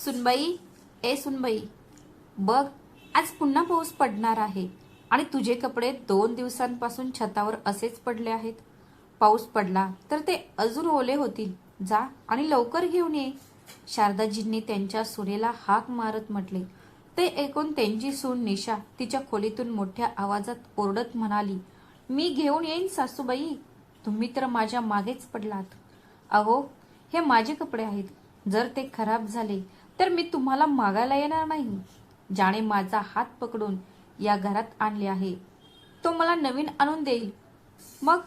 सुनबाई ए सुनबाई बघ आज पुन्हा पाऊस पडणार आहे आणि तुझे कपडे दोन दिवसांपासून छतावर असेच पडले आहेत. पाऊस पडला तर ते अजून ओले होतील. जा आणि लवकर घेऊन ये. शारदाजींनी त्यांच्या सुनेला हाक मारत म्हटले. ते ऐकून त्यांची सून निशा तिच्या खोलीतून मोठ्या आवाजात ओरडत म्हणाली मी घेऊन येईन सासूबाई. तुम्ही तर माझ्या मागेच पडलात. अहो हे माझे कपडे आहेत. जर ते खराब झाले तर मी तुम्हाला मागायला येणार नाही. ज्याने माझा हात पकडून या घरात आणले आहे. तो मला नवीन आणून देईल. मग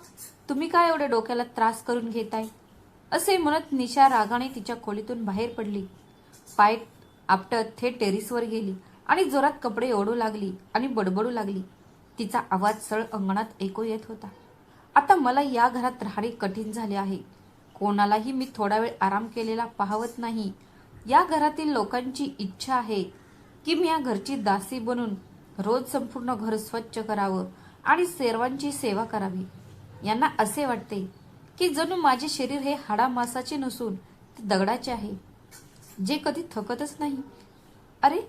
तुम्ही काय एवढे डोक्याला त्रास करून घेताय? असे म्हणत निशा रागाने तिच्या खोलीतून बाहेर पडली. पाय आपटत थेट टेरिसवर गेली आणि जोरात कपडे ओढू लागली आणि बडबडू लागली. तिचा आवाज सळ अंगणात ऐकू येत होता. आता मला या घरात राहणे कठीण झाले आहे. कोणालाही मी थोडा वेळ आराम केलेला पाहवत नाही. या घरातील लोकांची इच्छा आहे की मी या घरची दासी बनून रोज संपूर्ण घर स्वच्छ करावं आणि सर्वांची सेवा करावी. यांना असे वाटते की जणू माझे शरीर हे हाडामासाचे नसून ते दगडाचे आहे. जे कधी थकतच नाही. अरे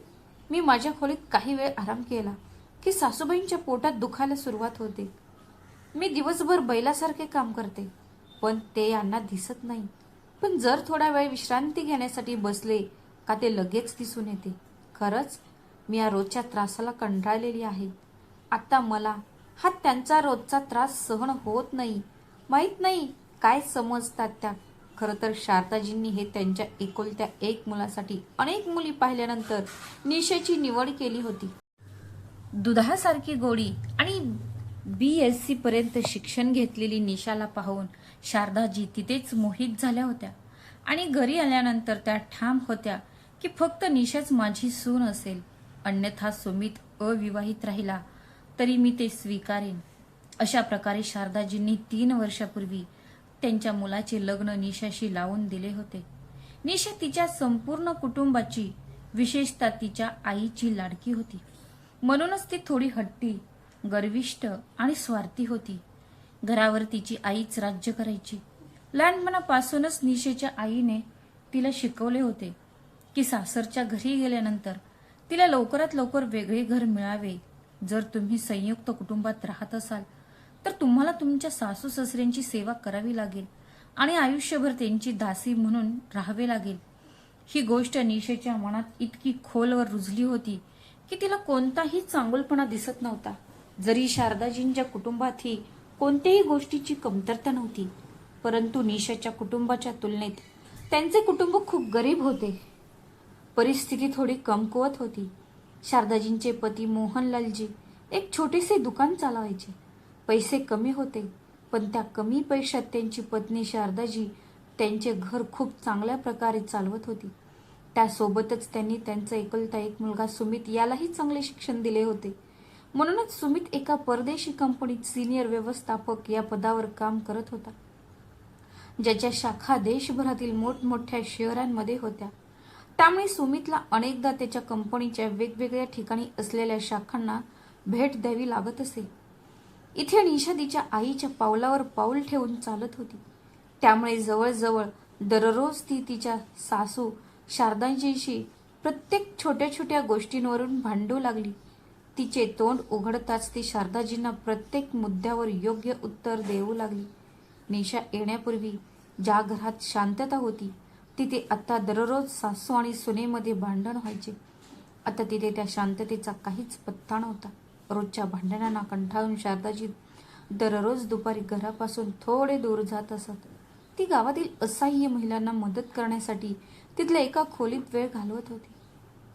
मी माझ्या खोलीत काही वेळ आराम केला की सासूबाईंच्या पोटात दुखायला सुरुवात होते. मी दिवसभर बैलासारखे काम करते पण ते यांना दिसत नाही. पण जर थोडा वेळ विश्रांती घेण्यासाठी बसले का ते लगेच दिसून येते. खरंच मी या रोजच्या त्रासाला कंटाळलेली आहे. आत्ता मला हा त्यांचा रोजचा त्रास सहन होत नाही. माहीत नाही काय समजतात त्या. खरं तर शारदाजींनी हे त्यांच्या एकुलत्या एक मुलासाठी अनेक मुली पाहिल्यानंतर निशेची निवड केली होती. दुधासारखी गोडी आणि बी एस सी पर्यंत शिक्षण घेतलेली निशाला पाहून शारदाजी तिथेच मोहित झाल्या होत्या. आणि घरी आल्यानंतर त्या ठाम होत्या की फक्त निशाच माझी सून असेल. अन्यथा सुमित अविवाहित राहिला तरी मी ते स्वीकारेन. अशा प्रकारे शारदाजींनी तीन वर्षापूर्वी त्यांच्या मुलाचे लग्न निशाशी लावून दिले होते. निशा तिच्या संपूर्ण कुटुंबाची विशेषतः तिच्या आईची लाडकी होती. म्हणूनच ती थोडी हट्टी गर्विष्ट आणि स्वार्थी होती. घरावर तिची आईच राज्य करायची. लहानपणापासूनच निशेच्या आईने तिला शिकवले होते की सासरच्या घरी गेल्यानंतर तिला लवकरात लवकर वेगळे घर मिळावे. जर तुम्ही संयुक्त कुटुंबात राहत असाल तर तुम्हाला तुमच्या सासू सासऱ्यांची सेवा करावी लागेल आणि आयुष्यभर त्यांची दासी म्हणून राहावे लागेल. ही गोष्ट निशेच्या मनात इतकी खोलवर रुजली होती की तिला कोणताही चांगुलपणा दिसत नव्हता. जरी शारदाजींच्या कुटुंबातही कोणत्याही गोष्टीची कमतरता नव्हती परंतु निशाच्या कुटुंबाच्या तुलनेत त्यांचे कुटुंब खूप गरीब होते. परिस्थिती थोडी कमकुवत होती. शारदाजींचे पती मोहनलालजी एक छोटेसे दुकान चालवायचे. पैसे कमी होते पण त्या कमी पैशात त्यांची पत्नी शारदाजी त्यांचे घर खूप चांगल्या प्रकारे चालवत होती. त्यासोबतच त्यांनी त्यांचा एकुलता एक मुलगा सुमित यालाही चांगले शिक्षण दिले होते. म्हणूनच सुमित एका परदेशी कंपनीत सिनियर व्यवस्थापक या पदावर काम करत होता. ज्याच्या शाखा देशभरातील मोठमोठ्या शहरांमध्ये होत्या. त्यामुळे सुमितला अनेकदा त्याच्या कंपनीच्या वेगवेगळ्या ठिकाणी असलेल्या शाखांना भेट द्यावी लागत असे. इथे निषादीच्या आईच्या पावलावर पाऊल ठेवून चालत होती. त्यामुळे जवळजवळ दररोज ती तिच्या सासू शारदांजीशी प्रत्येक छोट्या छोट्या गोष्टींवरून भांडू लागली. तिचे तोंड उघडताच ती शारदाजींना प्रत्येक मुद्द्यावर योग्य उत्तर देऊ लागली. निशा येण्यापूर्वी ज्या घरात शांतता होती तिथे आत्ता दररोज सासू आणि सुनेमध्ये भांडण व्हायचे. आता तिथे त्या शांततेचा काहीच पत्ता नव्हता. रोजच्या भांडणांना कंठाळून शारदाजी दररोज दुपारी घरापासून थोडे दूर जात असत. ती गावातील असह्य महिलांना मदत करण्यासाठी तिथल्या एका खोलीत वेळ घालवत होती.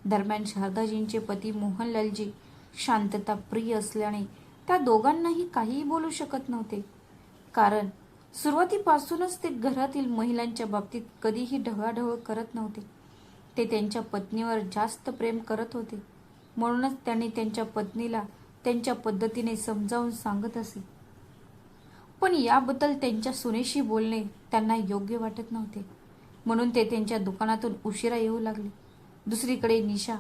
दरम्यान शारदाजींचे पती मोहनलालजी शांतता प्रिय असल्याने त्या दोघांनाही काहीही बोलू शकत नव्हते. कारण सुरुवातीपासूनच ते घरातील महिलांच्या बाबतीत कधीही ढवळाढवळ करत नव्हते. ते त्यांच्या पत्नीवर जास्त प्रेम करत होते. म्हणूनच त्यांनी त्यांच्या पत्नीला त्यांच्या पद्धतीने समजावून सांगत असे. पण याबद्दल त्यांच्या सुनेशी बोलणे त्यांना योग्य वाटत नव्हते. म्हणून ते त्यांच्या दुकानातून उशिरा येऊ लागले. दुसरीकडे निशा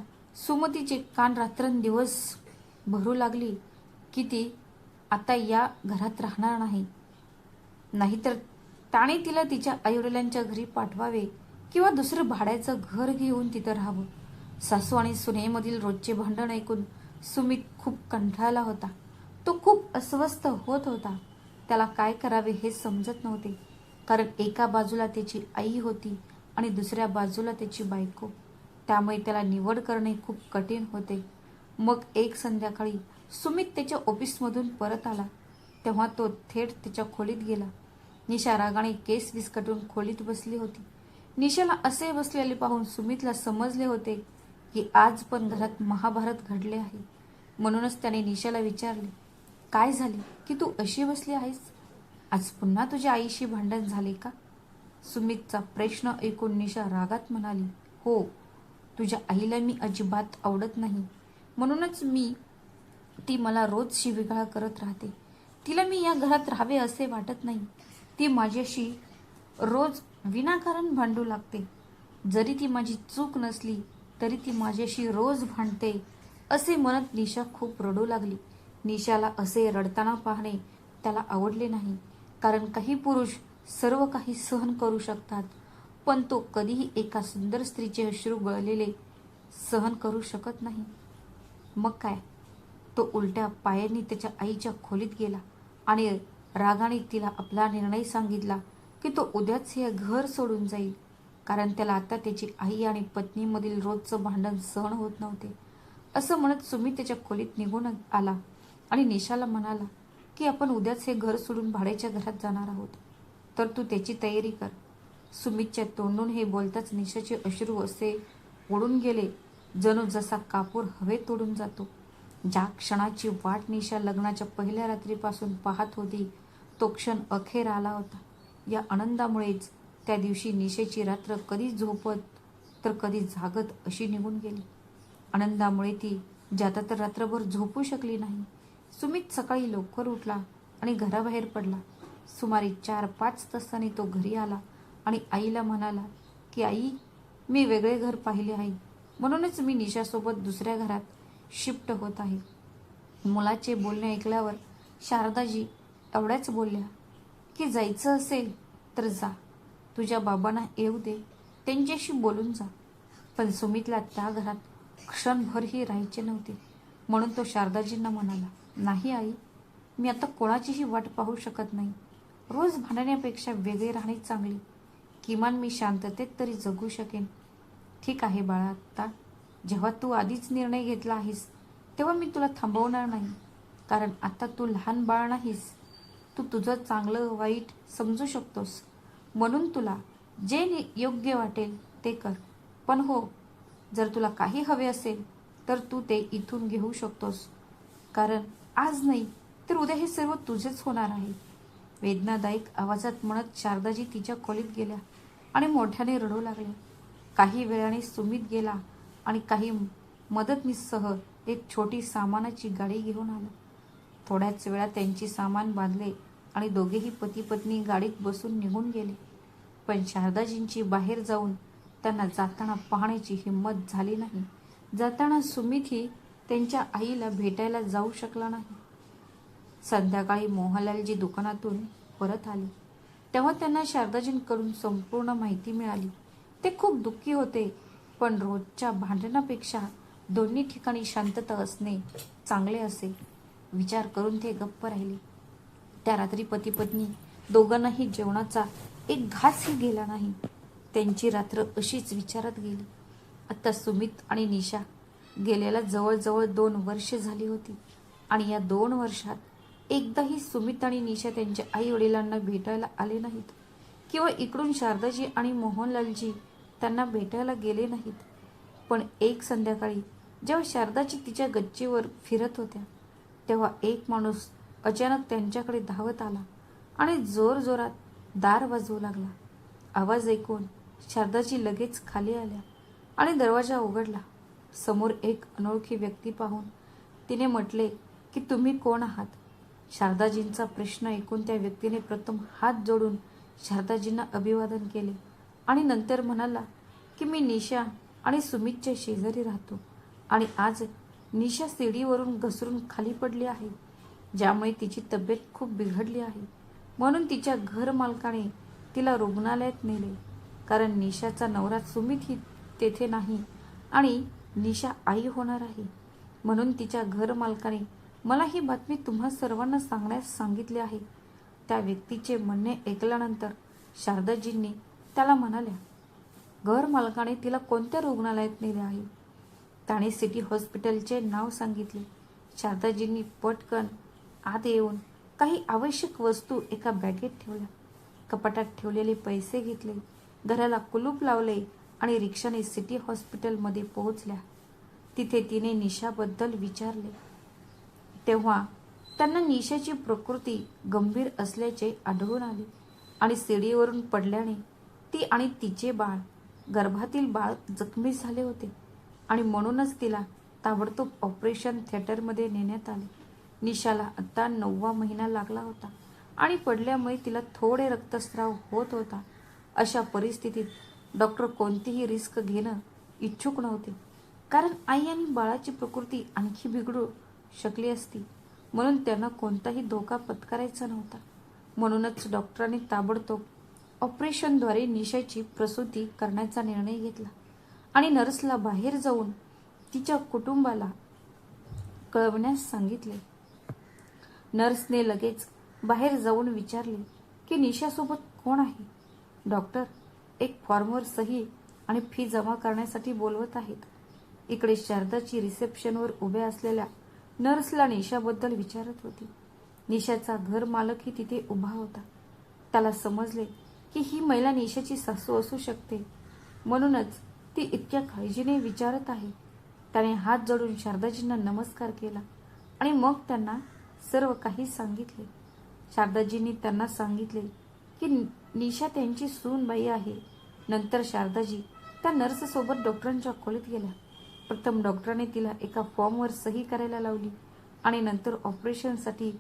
सुमतीचे कान रात्रंदिवस भरू लागली की ती आता या घरात राहणार नाही. नाहीतर त्याने तिला तिच्या आईवडिलांच्या घरी पाठवावे किंवा दुसरं भाड्याचं घर घेऊन तिथं राहावं. सासू आणि सुनेमधील रोजचे भांडण ऐकून सुमित खूप कंठाळला होता. तो खूप अस्वस्थ होत होता. त्याला काय करावे हे समजत नव्हते. कारण एका बाजूला त्याची आई होती आणि दुसऱ्या बाजूला त्याची बायको. त्यामुळे त्याला निवड करणे खूप कठीण होते. मग एक संध्याकाळी सुमित त्याच्या ऑफिसमधून परत आला. तेव्हा तो थेट त्याच्या खोलीत गेला. निशा रागाने केस विस्कटून खोलीत बसली होती. निशाला असे बसलेले पाहून सुमितला समजले होते की आज पण घरात महाभारत घडले आहे. म्हणूनच त्याने निशाला विचारले काय झाले? की तू अशी बसली आहेस? आज पुन्हा तुझ्या आईशी भांडण झाले का? सुमितचा प्रश्न ऐकून निशा रागात म्हणाली हो तुझ्या आईला मी अजिबात आवडत नाही. म्हणूनच मी ती मला रोज शिविगाळ करत राहते. तिला मी या घरात राहावे असे वाटत नाही. ती माझ्याशी रोज विनाकारण भांडू लागते. जरी ती माझी चूक नसली तरी ती माझ्याशी रोज भांडते असे म्हणत निशा खूप रडू लागली. निशाला असे रडताना पाहणे त्याला आवडले नाही कारण काही पुरुष सर्व काही सहन करू शकतात. पण तो कधीही एका सुंदर स्त्रीचे अश्रू गळलेले सहन करू शकत नाही. मग काय? तो उलट्या पायांनी त्याच्या आईच्या खोलीत गेला आणि रागाने तिला आपला निर्णय सांगितला की तो उद्याच हे घर सोडून जाईल कारण त्याला आता त्याची आई आणि पत्नीमधील रोजचं भांडण सहन होत नव्हते. असं म्हणत सुमित त्याच्या खोलीत निघून आला आणि निशाला म्हणाला की आपण उद्याच हे घर सोडून भाड्याच्या घरात जाणार आहोत. तर तू त्याची तयारी कर. सुमितच्या तोंडून हे बोलताच निशाचे अश्रू असे उडून गेले. जणू जसा कापूर हवेत उडून जातो. ज्या क्षणाची वाट निशा लग्नाच्या पहिल्या रात्रीपासून पाहत होती तो क्षण अखेर आला होता. या आनंदामुळेच त्या दिवशी निशेची रात्र कधी झोपत तर कधी जागत अशी निघून गेली. आनंदामुळे ती जाता तर रात्रभर झोपू शकली नाही. सुमित सकाळी लवकर उठला आणि घराबाहेर पडला. सुमारे चार पाच तासांनी तो घरी आला. आणि आईला म्हणाला की आई मी वेगळे घर पाहिले आहे. म्हणूनच मी निशासोबत दुसऱ्या घरात शिफ्ट होत आहे. मुलाचे बोलणे ऐकल्यावर शारदाजी एवढ्याच बोलल्या की जायचं असेल तर जा. तुझ्या बाबांना येऊ दे. त्यांच्याशी बोलून जा. पण सुमितला त्या घरात क्षणभरही राहायचे नव्हते. म्हणून तो शारदाजींना म्हणाला नाही आई मी आता कोणाचीही वाट पाहू शकत नाही. रोज भांडण्यापेक्षा वेगळे राहणे चांगले. किमान मी शांततेत तरी जगू शकेन. ठीक आहे बाळा आत्ता. जेव्हा तू आधीच निर्णय घेतला आहेस तेव्हा मी तुला थांबवणार नाही. कारण आता तू लहान बाळ नाहीस. तू तुझं चांगलं वाईट समजू शकतोस. म्हणून तुला जे नि- योग्य वाटेल ते कर. पण हो जर तुला काही हवे असेल तर तू ते इथून घेऊ शकतोस. कारण आज नाही तर उद्या हे सर्व तुझेच होणार आहे. वेदनादायक आवाजात म्हणत शारदाजी तिच्या खोलीत गेल्या. आणि मोठ्याने रडू लागले. काही वेळाने सुमित गेला आणि काही मदतनीससह एक छोटी सामानाची गाडी घेऊन आलं. थोड्याच वेळात त्यांची सामान बांधले आणि दोघेही पती पत्नी गाडीत बसून निघून गेले. पण शारदाजींची बाहेर जाऊन त्यांना जाताना पाहण्याची हिंमत झाली नाही. जाताना सुमितही त्यांच्या आईला भेटायला जाऊ शकला नाही. संध्याकाळी मोहनलालजी दुकानातून परत आले. तेव्हा त्यांना शारदाजींकडून संपूर्ण माहिती मिळाली. ते खूप दुःखी होते पण रोजच्या भांडणापेक्षा दोन्ही ठिकाणी शांतता असणे चांगले असे. विचार करून ते गप्प राहिले. त्या रात्री पती पत्नी दोघांनाही जेवणाचा एक घासही गेला नाही. त्यांची रात्र अशीच विचारात गेली. आता सुमित आणि निशा गेलेला जवळजवळ दोन वर्ष झाली होती आणि या दोन वर्षात एकदाही सुमित आणि निशा त्यांच्या आई वडिलांना भेटायला आले नाहीत. किंवा इकडून शारदाजी आणि मोहनलालजी त्यांना भेटायला गेले नाहीत. पण एक संध्याकाळी जेव्हा शारदाजी तिच्या गच्चीवर फिरत होत्या तेव्हा एक माणूस अचानक त्यांच्याकडे धावत आला आणि जोरजोरात दार वाजवू लागला. आवाज ऐकून शारदाजी लगेच खाली आल्या आणि दरवाजा उघडला. समोर एक अनोळखी व्यक्ती पाहून तिने म्हटले की तुम्ही कोण आहात? शारदाजींचा प्रश्न ऐकून त्या व्यक्तीने प्रथम हात जोडून शारदाजींना अभिवादन केले आणि नंतर म्हणाला की मी निशा आणि सुमितच्या शेजारी राहतो आणि आज निशा सीडीवरून घसरून खाली पडली आहे ज्यामुळे तिची तब्येत खूप बिघडली आहे. म्हणून तिच्या घर मालकाने तिला रुग्णालयात नेले कारण निशाचा नवरा सुमित ही तेथे नाही आणि निशा आई होणार आहे. म्हणून तिच्या घर मालकाने मला ही बातमी तुम्हा सर्वांना सांगण्यास सांगितली आहे. त्या व्यक्तीचे म्हणणे ऐकल्यानंतर शारदाजींनी त्याला म्हणाल्या घर मालकाने तिला कोणत्या रुग्णालयात नेले आहे? त्याने सिटी हॉस्पिटलचे नाव सांगितले. शारदाजींनी पटकन आत येऊन काही आवश्यक वस्तू एका बॅगेत ठेवल्या. कपाटात ठेवलेले पैसे घेतले घराला कुलूप लावले आणि रिक्षाने सिटी हॉस्पिटलमध्ये पोहोचल्या. तिथे तिने निशाबद्दल विचारले तेव्हा त्यांना निशाची प्रकृती गंभीर असल्याचे आढळून आले. आणि सीडीवरून पडल्याने ती आणि तिचे बाळ गर्भातील बाळ जखमी झाले होते. आणि म्हणूनच तिला ताबडतोब ऑपरेशन थिएटरमध्ये नेण्यात आले. निशाला आता नववा महिना लागला होता आणि पडल्यामुळे तिला थोडे रक्तस्राव होत होता. अशा परिस्थितीत डॉक्टर कोणतीही रिस्क घेणं इच्छुक नव्हते. कारण आई आणि बाळाची प्रकृती आणखी बिघडू शकली असती. म्हणून त्यांना कोणताही धोका पत्करायचा नव्हता. म्हणूनच डॉक्टरांनी ताबडतोब ऑपरेशनद्वारे निशाची प्रसूती करण्याचा निर्णय घेतला. आणि नर्सला बाहेर जाऊन तिच्या कुटुंबाला कळवण्यास सांगितले. नर्सने लगेच बाहेर जाऊन विचारले की निशासोबत कोण आहे? डॉक्टर एक फॉर्मवर सही आणि फी जमा करण्यासाठी बोलवत आहेत. इकडे शारदाची रिसेप्शनवर उभ्या असलेल्या नर्सला निशाबद्दल विचारत होती. निशाचा घर मालकही तिथे उभा होता. त्याला समजले की ही महिला निशाची सासू असू शकते. म्हणूनच ती इतक्या काळजीने विचारत आहे. त्याने हात जोडून शारदाजींना नमस्कार केला आणि मग त्यांना सर्व काही सांगितले. शारदाजींनी त्यांना सांगितले की निशा त्यांची सूनबाई आहे. नंतर शारदाजी त्या नर्ससोबत डॉक्टरांच्या खोलीत गेल्या. प्रथम डॉक्टरांनी तिला एका फॉर्मवर सही करायला लावली आणि नंतर ऑपरेशनसाठी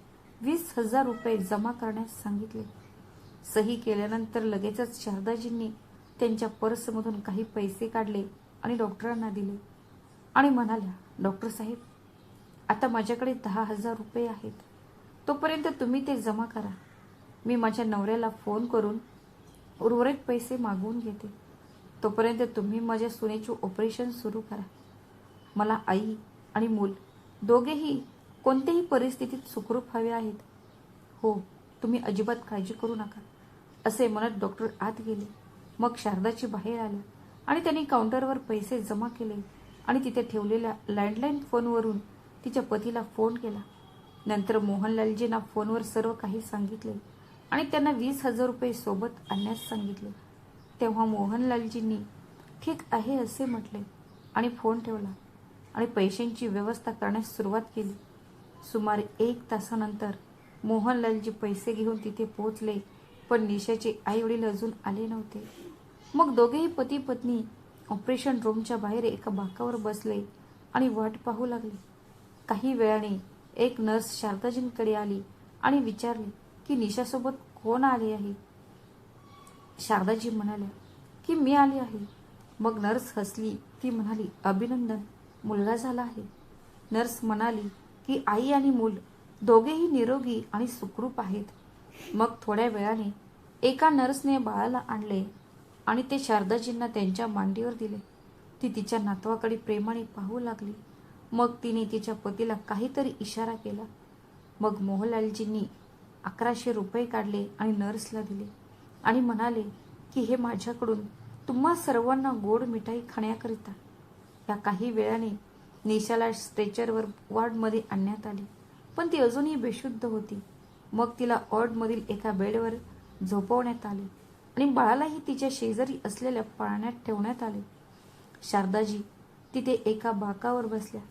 वीस हजार रुपये जमा करण्यास सांगितले. सही केल्यानंतर लगेचच शारदाजींनी त्यांच्या पर्समधून काही पैसे काढले आणि डॉक्टरांना दिले आणि म्हणाल्या डॉक्टर साहेब आता माझ्याकडे दहा हजार रुपये आहेत. तोपर्यंत तुम्ही ते जमा करा. मी माझ्या नवऱ्याला फोन करून उर्वरित पैसे मागवून घेते. तोपर्यंत तुम्ही माझ्या सुनेचे ऑपरेशन सुरू करा. मला आई आणि मूल दोघेही कोणत्याही परिस्थितीत सुखरूप हवे आहेत. हो तुम्ही अजिबात काळजी करू नका असे म्हणत डॉक्टर आत गेले. मग शारदाची बाहेर आल्या आणि त्यांनी काउंटरवर पैसे जमा केले आणि तिथे ठेवलेल्या लँडलाईन फोनवरून तिच्या पतीला फोन केला. नंतर मोहनलालजींना फोनवर सर्व काही सांगितले आणि त्यांना वीस हजार रुपये सोबत आणण्यास सांगितले. तेव्हा मोहनलालजींनी ठीक आहे असे म्हटले आणि फोन ठेवला. आणि पैशांची व्यवस्था करण्यास सुरुवात केली. सुमारे एक तासानंतर मोहनलालजी पैसे घेऊन तिथे पोहोचले पण निशाचे आई वडील अजून आले नव्हते. मग दोघेही पती पत्नी ऑपरेशन रूमच्या बाहेर एका बाकावर बसले आणि वाट पाहू लागले. काही वेळाने एक नर्स शारदाजींकडे आली आणि विचारले की निशासोबत कोण आले आहे? शारदाजी म्हणाल्या की मी आली आहे. मग नर्स हसली ती म्हणाली अभिनंदन. मुलगा झाला आहे. नर्स म्हणाली की आई आणि मूल दोघेही निरोगी आणि सुखरूप आहेत. मग थोड्या वेळाने एका नर्सने बाळाला आणले आणि ते शारदाजींना त्यांच्या मांडीवर दिले. ती तिच्या नातवाकडे प्रेमाने पाहू लागली. मग तिने तिच्या पतीला काहीतरी इशारा केला. मग मोहनलालजींनी अकराशे रुपये काढले आणि नर्सला दिले आणि म्हणाले की हे माझ्याकडून तुम्हा सर्वांना गोड मिठाई खाण्याकरिता या काही वेळाने निशाला स्ट्रेचरवर वॉर्डमध्ये आणण्यात आले. पण ती अजूनही बेशुद्ध होती. मग तिला वॉर्डमधील एका बेडवर झोपवण्यात आले आणि बाळालाही तिच्या शेजारी असलेल्या पाळण्यात ठेवण्यात आले. शारदाजी तिथे एका बाकावर बसल्या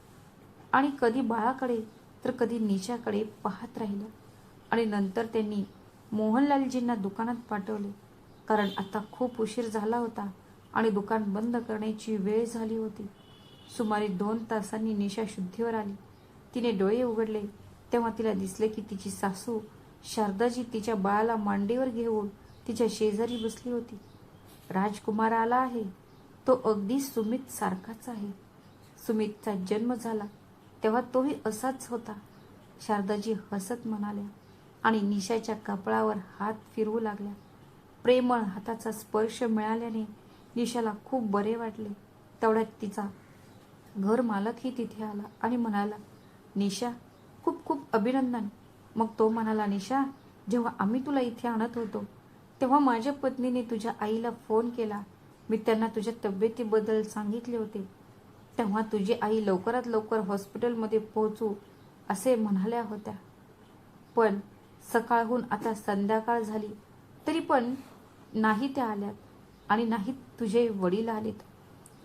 आणि कधी बाळाकडे तर कधी निशाकडे पाहत राहिल्या आणि नंतर त्यांनी मोहनलालजींना दुकानात पाठवले. कारण आता खूप उशीर झाला होता आणि दुकान बंद करण्याची वेळ झाली होती. सुमारे दोन तासांनी निशा शुद्धीवर आली. तिने डोळे उघडले. तेव्हा तिला दिसले की तिची सासू शारदाजी तिच्या बाळाला मांडीवर घेऊन तिच्या शेजारी बसली होती. राजकुमार आला आहे. तो अगदी सुमित सारखाच आहे. सुमितचा जन्म झाला. तेव्हा तोही असाच होता. शारदाजी हसत म्हणाल्या आणि निशाच्या कपळावर हात फिरवू लागल्या. प्रेमळ हाताचा स्पर्श मिळाल्याने निशाला खूप बरे वाटले. तेवढ्यात तिचा घर मालकही तिथे आला आणि म्हणाला निशा खूप खूप अभिनंदन. मग तो म्हणाला निशा जेव्हा आम्ही तुला इथे आणत होतो तेव्हा माझ्या पत्नीने तुझ्या आईला फोन केला. मी त्यांना तुझ्या तब्येतीबद्दल सांगितले होते. तेव्हा तुझी आई लवकरात लवकर हॉस्पिटलमध्ये पोहोचू असे म्हणाल्या होत्या. पण सकाळहून आता संध्याकाळ झाली तरी पण नाही त्या आल्यात आणि नाही तुझे वडील आलेत.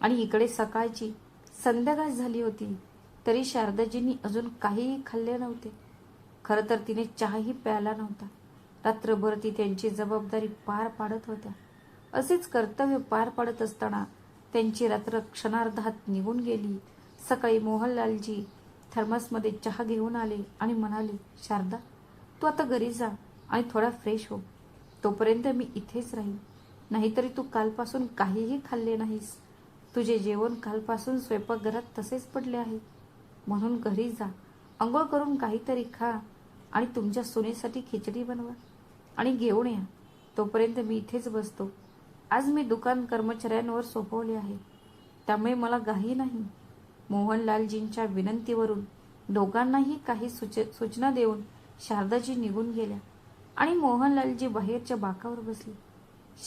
आणि इकडे सकाळची संध्याकाळ झाली होती तरी शारदाजींनी अजून काहीही खाल्ले नव्हते. खरं तर तिने चहाही प्यायला नव्हता. रात्रभर ती त्यांची जबाबदारी पार पाडत होत्या. असेच कर्तव्य पार पाडत असताना त्यांची रात्र क्षणार्धात निघून गेली. सकाळी मोहनलालजी थर्मसमध्ये चहा घेऊन आले आणि म्हणाले शारदा तू आता घरी जा आणि थोडा फ्रेश हो. तोपर्यंत मी इथेच राहीन. नाहीतरी तू कालपासून काहीही खाल्ले नाहीस. तुझे जेवण कालपासून स्वयंपाकघरात तसेच पडले आहे. म्हणून घरी जा. आंघोळ करून काहीतरी खा आणि तुमच्या सुनेसाठी खिचडी बनवा आणि घेऊन या. तोपर्यंत मी इथेच बसतो. आज मी दुकान कर्मचाऱ्यांवर सोपवले आहे. त्यामुळे मला घाई नाही. मोहनलालजींच्या विनंतीवरून दोघांनाही काही सुच सूचना देऊन शारदाजी निघून गेल्या आणि मोहनलालजी बाहेरच्या बाकावर बसले.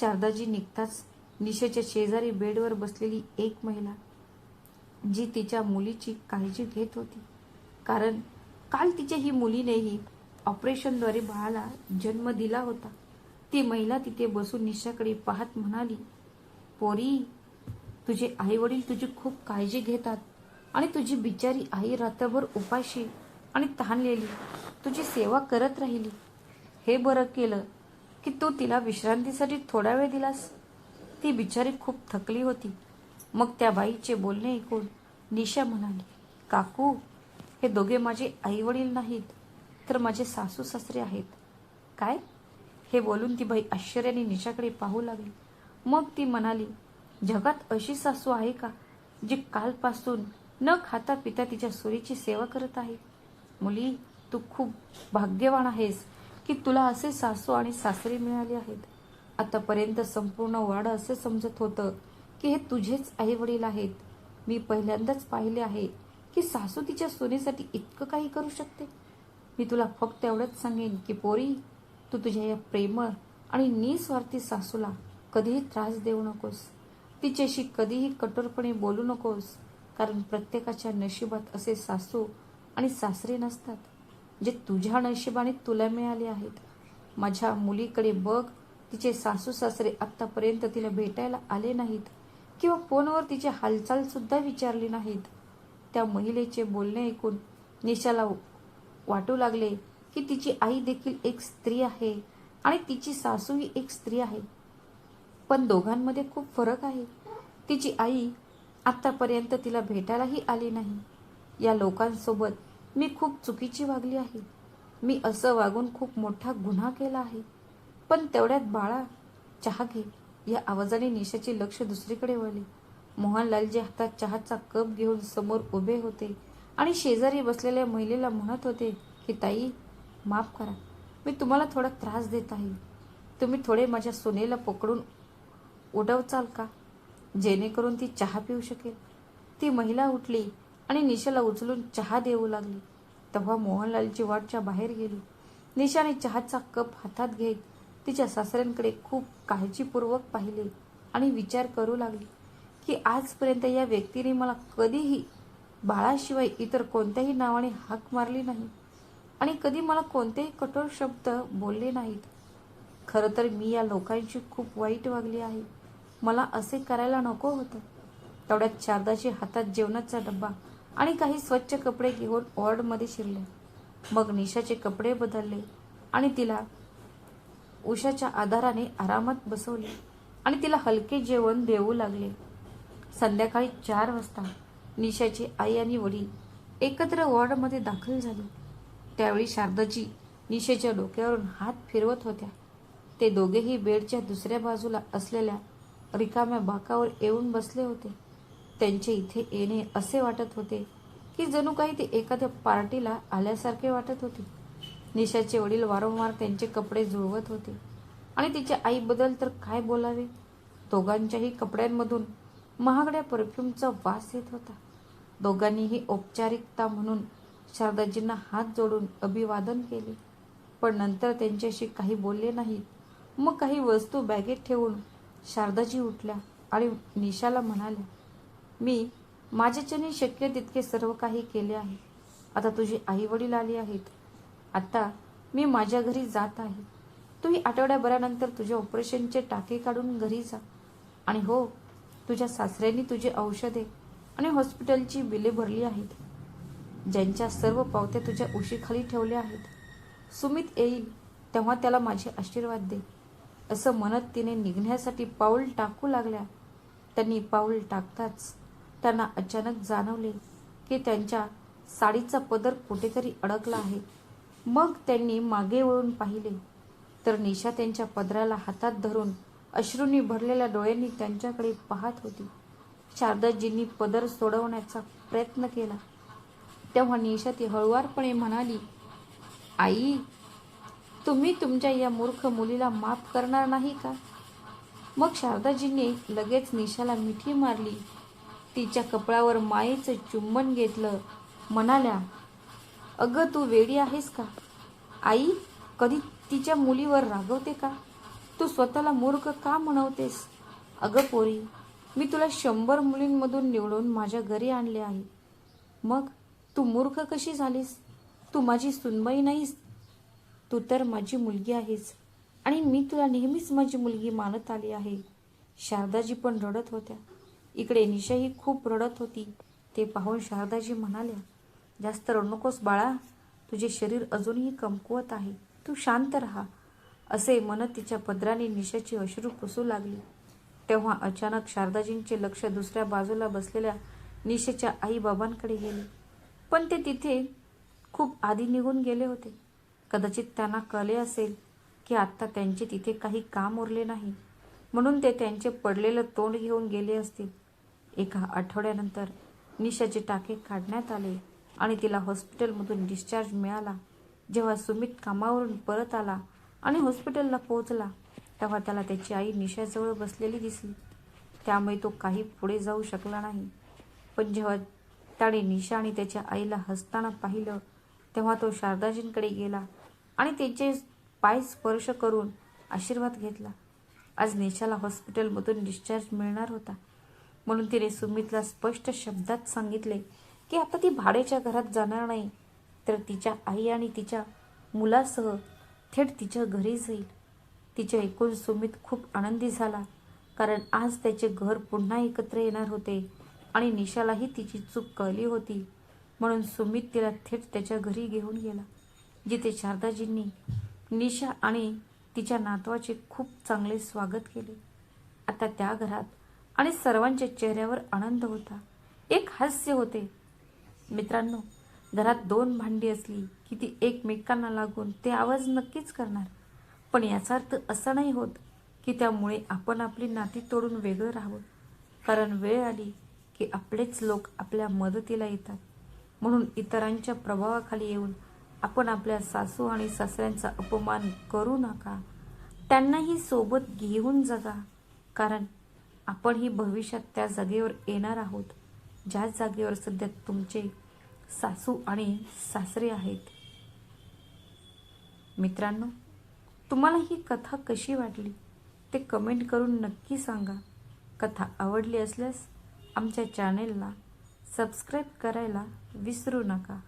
शारदाजी निघताच निशेच्या शेजारी बेडवर बसलेली एक महिला जी तिच्या मुलीची काळजी घेत होती. कारण काल तिच्या ही मुलीनेही ऑपरेशनद्वारे बाळाला जन्म दिला होता. ती महिला तिथे बसून निशाकडे पाहत म्हणाली पोरी तुझे आई वडील तुझी खूप काळजी घेतात आणि तुझी बिचारी आई रात्रभर उपाशी आणि तहानलेली तुझी सेवा करत राहिली. हे बरं केलं की तू तिला विश्रांतीसाठी थोडा वेळ दिलास. ती बिचारी खूप थकली होती. मग त्या बाईचे बोलणे ऐकून निशा म्हणाली काकू हे दोघे माझे आई वडील नाहीत तर माझे सासू सासरे आहेत. काय? हे बोलून ती बाई आश्चर्याने निशाकडे पाहू लागली. मग ती म्हणाली जगात अशी सासू आहे का जी कालपासून न खाता पिता तिच्या सुरीची सेवा करत आहे? मुली तू खूप भाग्यवान आहेस की तुला असे सासू आणि सासरे मिळाले आहेत. आतापर्यंत संपूर्ण वाडं असं समजत होतं की हे तुझेच आई वडील आहेत. मी पहिल्यांदाच पाहिले आहे की सासू तिच्या सोनेसाठी इतकं काही करू शकते. मी तुला फक्त एवढंच सांगेन की पोरी तू तुझ्या या प्रेमळ आणि निस्वार्थी सासूला कधीही त्रास देऊ नकोस. तिच्याशी कधीही कठोरपणे बोलू नकोस कारण प्रत्येकाच्या नशिबात असे सासू आणि सासरे नसतात जे तुझ्या नशिबाने तुला मिळाले आहेत. माझ्या मुलीकडे बघ तिचे सासू सासरे आत्तापर्यंत तिला भेटायला आले नाहीत किंवा फोनवर तिची हालचाल सुद्धा विचारली नाहीत. त्या महिलेचे बोलणे ऐकून निशाला वाटू लागले की तिची आई देखील एक स्त्री आहे आणि तिची सासूही एक स्त्री आहे. पण दोघांमध्ये खूप फरक आहे. तिची आई आत्तापर्यंत तिला भेटायलाही आली नाही. या लोकांसोबत मी खूप चुकीची वागली आहे. मी असं वागून खूप मोठा गुन्हा केला आहे. पण तेवढ्यात बाळा चहा घे. या आवाजाने निशाचे लक्ष दुसरीकडे वळले. मोहनलालजी हातात चहाचा कप घेऊन समोर उभे होते आणि शेजारी बसलेल्या महिलेला म्हणत होते की ताई माफ करा. मी तुम्हाला थोडा त्रास देत आहे. तुम्ही थोडे माझ्या सोनेला पकडून उडवचाल का? जेणेकरून ती चहा पिऊ शकेल. ती महिला उठली आणि निशाला उचलून चहा देऊ लागली. तेव्हा मोहनलालची वाटच्या बाहेर गेली. निशाने चहाचा कप हातात घेत तिच्या सासऱ्यांकडे खूप काळजीपूर्वक पाहिले आणि विचार करू लागली की आजपर्यंत या व्यक्तीने मला कधीही बाळाशिवाय इतर कोणत्याही नावाने हाक मारली नाही आणि कधी मला कोणतेही कठोर शब्द बोलले नाहीत. खरं तर मी या लोकांशी खूप वाईट वागली आहे. मला असे करायला नको होतं. तेवढ्यात शारदाची हातात जेवणाचा डब्बा आणि काही स्वच्छ कपडे घेऊन वॉर्डमध्ये शिरले. मग निशाचे कपडे बदलले आणि तिला उशाच्या आधाराने आरामात बसवले आणि तिला हलके जेवण देऊ लागले. संध्याकाळी चार वाजता निशाची आई आणि वडील एकत्र वॉर्डमध्ये दाखल झाले. त्यावेळी शारदाजी निशेच्या डोक्यावरून हात फिरवत होत्या. ते दोघेही बेडच्या दुसऱ्या बाजूला असलेल्या रिकाम्या बाकावर येऊन बसले होते. त्यांचे इथे येणे असे वाटत होते की जणू काही ते एखाद्या पार्टीला आल्यासारखे वाटत होते. निशाचे वडील वारंवार त्यांचे कपडे जुळवत होते. आणि तिच्या आईबद्दल तर काय बोलावे? दोघांच्याही कपड्यांमधून महागड्या परफ्यूमचा वास येत होता. दोघांनीही औपचारिकता म्हणून शारदाजींना हात जोडून अभिवादन केले. पण नंतर त्यांच्याशी काही बोलले नाहीत मग काही वस्तू बॅगेत ठेवून शारदाजी उठल्या आणि निशाला म्हणाल्या मी माझ्याच्याने शक्य तितके सर्व काही केले आहे. आता तुझी आई वडील आली आहेत. आता मी माझ्या घरी जात आहे. तुम्ही आठवड्याभरानंतर तुझ्या ऑपरेशनचे टाके काढून घरी जा. आणि हो तुझ्या सासऱ्यांनी तुझी औषधे आणि हॉस्पिटलची बिले भरली आहेत. ज्यांच्या सर्व पावत्या तुझ्या उशीखाली ठेवल्या आहेत. सुमित येईल तेव्हा त्याला माझे आशीर्वाद दे. असं म्हणत तिने निघण्यासाठी पाऊल टाकू लागल्या. त्यांनी पाऊल टाकताच त्यांना अचानक जाणवले की त्यांच्या साडीचा पदर कुठेतरी अडकला आहे. मग त्यांनी मागे वळून पाहिले. तर निशा त्यांच्या पदराला हातात धरून अश्रूंनी भरलेल्या डोळ्यांनी त्यांच्याकडे पाहत होती. शारदाजींनी पदर सोडवण्याचा प्रयत्न केला. तेव्हा निशा ती हळुवारपणे म्हणाली आई तुम्ही तुमच्या या मूर्ख मुलीला माफ करणार नाही का? मग शारदाजींनी लगेच निशाला मिठी मारली. तिच्या कपळावर मायेचं चुंबन घेतलं. म्हणाल्या अगं तू वेडी आहेस का? आई कधी तिच्या मुलीवर रागवते का? तू स्वतःला मूर्ख का म्हणवतेस? अगं पोरी मी तुला शंभर मुलींमधून निवडून माझ्या घरी आणले आहे. मग तू मूर्ख कशी झालीस? तू माझी सुनबाई नाहीस? तू तर माझी मुलगी आहेस. आणि मी तुला नेहमीच माझी मुलगी मानत आली आहे. शारदाजी पण रडत होत्या. इकडे निशाही खूप रडत होती. ते पाहून शारदाजी म्हणाल्या जास्त रडू नकोस बाळा. तुझे शरीर अजूनही कमकुवत आहे. तू शांत राहा. असे म्हणत तिच्या पदराने निशाची अश्रू पुसू लागली. तेव्हा अचानक शारदाजींचे लक्ष दुसऱ्या बाजूला बसलेल्या निशेच्या आई बाबांकडे गेले. पण ते तिथे खूप आधी निघून गेले होते. कदाचित त्यांना कळले असेल की आत्ता त्यांचे तिथे काही काम उरले नाही. म्हणून ते त्यांचे पडलेलं तोंड घेऊन गेले असतील. एका आठवड्यानंतर निशाचे टाके काढण्यात आले. आणि तिला हॉस्पिटलमधून डिस्चार्ज मिळाला. जेव्हा सुमित कामावरून परत आला आणि हॉस्पिटलला पोहोचला तेव्हा त्याला त्याची आई निशाजवळ बसलेली दिसली. त्यामुळे तो काही पुढे जाऊ शकला नाही. पण जेव्हा त्याने निशा आणि त्याच्या आईला हसताना पाहिलं तेव्हा तो शारदाजींकडे गेला आणि त्यांचे पाय स्पर्श करून आशीर्वाद घेतला. आज निशाला हॉस्पिटलमधून डिस्चार्ज मिळणार होता. म्हणून तिने सुमितला स्पष्ट शब्दात सांगितले की आता ती भाडेच्या घरात जाणार नाही तर तिच्या आई आणि तिच्या मुलासह थेट तिच्या घरी जाईल. तिच्या ऐकून सुमित खूप आनंदी झाला कारण आज त्याचे घर पुन्हा एकत्र येणार होते आणि निशालाही तिची चूक कळली होती. म्हणून सुमित तिला थेट त्याच्या घरी घेऊन गेला जिथे शारदाजींनी निशा आणि तिच्या नातवाचे खूप चांगले स्वागत केले. आता त्या घरात आणि सर्वांच्या चेहऱ्यावर आनंद होता. एक हास्य होते मित्रांनो घरात दोन भांडी असली की ती एकमेकांना लागून ते आवाज नक्कीच करणार. पण याचा अर्थ असा नाही होत की त्यामुळे आपण आपली नाती तोडून वेगळं राहावं. कारण वेळ आली की आपलेच लोक आपल्या मदतीला येतात. म्हणून इतरांच्या प्रभावाखाली येऊन आपण आपल्या सासू आणि सासऱ्यांचा अपमान करू नका. त्यांनाही सोबत घेऊन जगा. कारण आपण ही भविष्यात त्या जागेवर येणार आहोत. ज्या जागेवर सध्या तुमचे सासू आणि सासरे आहेत. मित्रांनो तुम्हाला ही कथा कशी वाटली? ते कमेंट करून नक्की सांगा. कथा आवडली असल्यास आमच्या चॅनेलला सबस्क्राईब करायला विसरू नका.